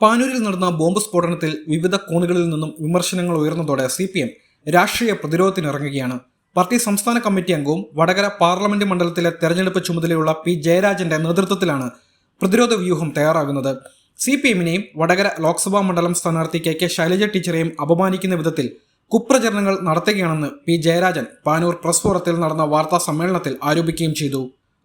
പാനൂരിൽ നടന്ന ബോംബ് സ്ഫോടനത്തിൽ വിവിധ കോണുകളിൽ നിന്നും വിമർശനങ്ങൾ ഉയർന്നതോടെ സി പി എം രാഷ്ട്രീയ പ്രതിരോധത്തിനിറങ്ങുകയാണ്. പാർട്ടി സംസ്ഥാന കമ്മിറ്റി അംഗവും വടകര പാർലമെന്റ് മണ്ഡലത്തിലെ തെരഞ്ഞെടുപ്പ് ചുമതലയുള്ള പി ജയരാജന്റെ നേതൃത്വത്തിലാണ് പ്രതിരോധ വ്യൂഹം തയ്യാറാകുന്നത്. സി പി എമ്മിനെയും വടകര ലോക്സഭാ മണ്ഡലം സ്ഥാനാർത്ഥി കെ കെ ശൈലജ ടീച്ചറെയും അപമാനിക്കുന്ന വിധത്തിൽ കുപ്രചരണങ്ങൾ നടത്തുകയാണെന്ന് പി ജയരാജൻ പാനൂർ പ്രസ് ഫോറത്തിൽ നടന്ന വാർത്താ സമ്മേളനത്തിൽ ആരോപിക്കുകയും ചെയ്തു.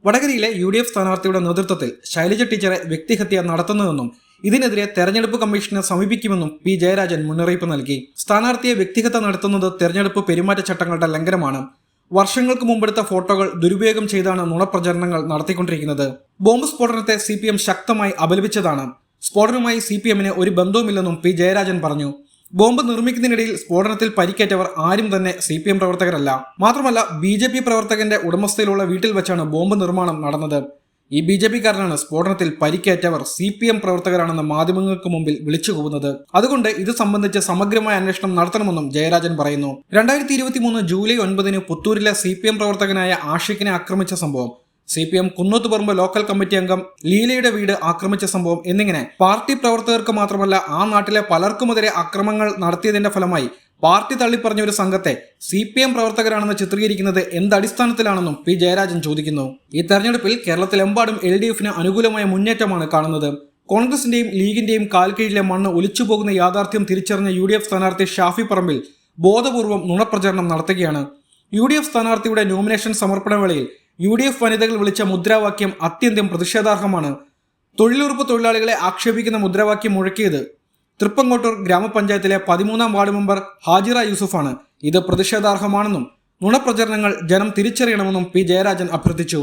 വടകരയിലെ യു ഡി എഫ് സ്ഥാനാർത്ഥിയുടെ നേതൃത്വത്തിൽ ശൈലജ ടീച്ചറെ വ്യക്തിഹത്യ നടത്തുന്നതെന്നും ഇതിനെതിരെ തെരഞ്ഞെടുപ്പ് കമ്മീഷനെ സമീപിക്കുമെന്നും പി ജയരാജൻ മുന്നറിയിപ്പ് നൽകി. സ്ഥാനാർത്ഥിയെ വ്യക്തിഗത നടത്തുന്നത് തെരഞ്ഞെടുപ്പ് പെരുമാറ്റച്ചട്ടങ്ങളുടെ ലംഘനമാണ്. വർഷങ്ങൾക്ക് മുമ്പെടുത്ത ഫോട്ടോകൾ ദുരുപയോഗം ചെയ്താണ് നുണപ്രചരണങ്ങൾ നടത്തിക്കൊണ്ടിരിക്കുന്നത്. ബോംബ് സ്ഫോടനത്തെ സി പി എം ശക്തമായി അപലപിച്ചതാണ്. സ്ഫോടനവുമായി സി പി എമ്മിന് ഒരു ബന്ധവുമില്ലെന്നും പി ജയരാജൻ പറഞ്ഞു. ബോംബ് നിർമ്മിക്കുന്നതിനിടയിൽ സ്ഫോടനത്തിൽ പരിക്കേറ്റവർ ആരും തന്നെ സി പി എം പ്രവർത്തകരല്ല. മാത്രമല്ല ബി ജെ പി പ്രവർത്തകന്റെ ഉടമസ്ഥയിലുള്ള വീട്ടിൽ വെച്ചാണ് ബോംബ് നിർമ്മാണം നടന്നത്. ഈ ബി ജെ പിക്കാരനാണ് സ്ഫോടനത്തിൽ പരിക്കേറ്റവർ സി പി എം പ്രവർത്തകരാണെന്ന് മാധ്യമങ്ങൾക്ക് മുമ്പിൽ വിളിച്ചു പോകുന്നത് അതുകൊണ്ട് ഇത് സംബന്ധിച്ച് സമഗ്രമായ അന്വേഷണം നടത്തണമെന്നും ജയരാജൻ പറയുന്നു. രണ്ടായിരത്തി ഇരുപത്തി മൂന്ന് ജൂലൈ ഒൻപതിന് പുത്തൂരിലെ സി പി എം പ്രവർത്തകനായ ആഷിഖിനെ ആക്രമിച്ച സംഭവം C P M Kunnathuparamba local committee അംഗം ലീലയുടെ വീട് ആക്രമിച്ച സംഭവം എന്നിങ്ങനെ പാർട്ടി പ്രവർത്തകർക്ക് മാത്രമല്ല ആ നാട്ടിലെ പലർക്കുമെതിരെ അക്രമങ്ങൾ നടത്തിയതിന്റെ ഫലമായി പാർട്ടി തള്ളിപ്പറഞ്ഞ ഒരു സംഘത്തെ സി പി എം പ്രവർത്തകരാണെന്ന് ചിത്രീകരിക്കുന്നത് എന്തടിസ്ഥാനത്തിലാണെന്നും പി ജയരാജൻ ചോദിക്കുന്നു. ഈ തെരഞ്ഞെടുപ്പിൽ കേരളത്തിലെമ്പാടും എൽ ഡി എഫിന് അനുകൂലമായ മുന്നേറ്റമാണ് കാണുന്നത്. കോൺഗ്രസിന്റെയും ലീഗിന്റെയും കാൽക്കീഴിലെ മണ്ണ് ഒലിച്ചുപോകുന്ന യാഥാർത്ഥ്യം തിരിച്ചറിഞ്ഞ യു ഡി എഫ് സ്ഥാനാർത്ഥി ഷാഫി പറമ്പിൽ ബോധപൂർവം നുണപ്രചരണം നടത്തുകയാണ്. യു ഡി എഫ് സ്ഥാനാർത്ഥിയുടെ നോമിനേഷൻ സമർപ്പണ വേളയിൽ യു ഡി എഫ് വനിതകൾ വിളിച്ച മുദ്രാവാക്യം അത്യന്തം പ്രതിഷേധാർഹമാണ്. തൊഴിലുറപ്പ് തൊഴിലാളികളെ ആക്ഷേപിക്കുന്ന മുദ്രാവാക്യം മുഴക്കിയത് തൃപ്പങ്കോട്ടൂർ ഗ്രാമപഞ്ചായത്തിലെ പതിമൂന്നാം വാർഡ് മെമ്പർ ഹാജിറ യൂസുഫാണ് ഇത് പ്രതിഷേധാർഹമാണെന്നും നുണപ്രചരണങ്ങൾ ജനം തിരിച്ചറിയണമെന്നും പി ജയരാജൻ അഭ്യർത്ഥിച്ചു.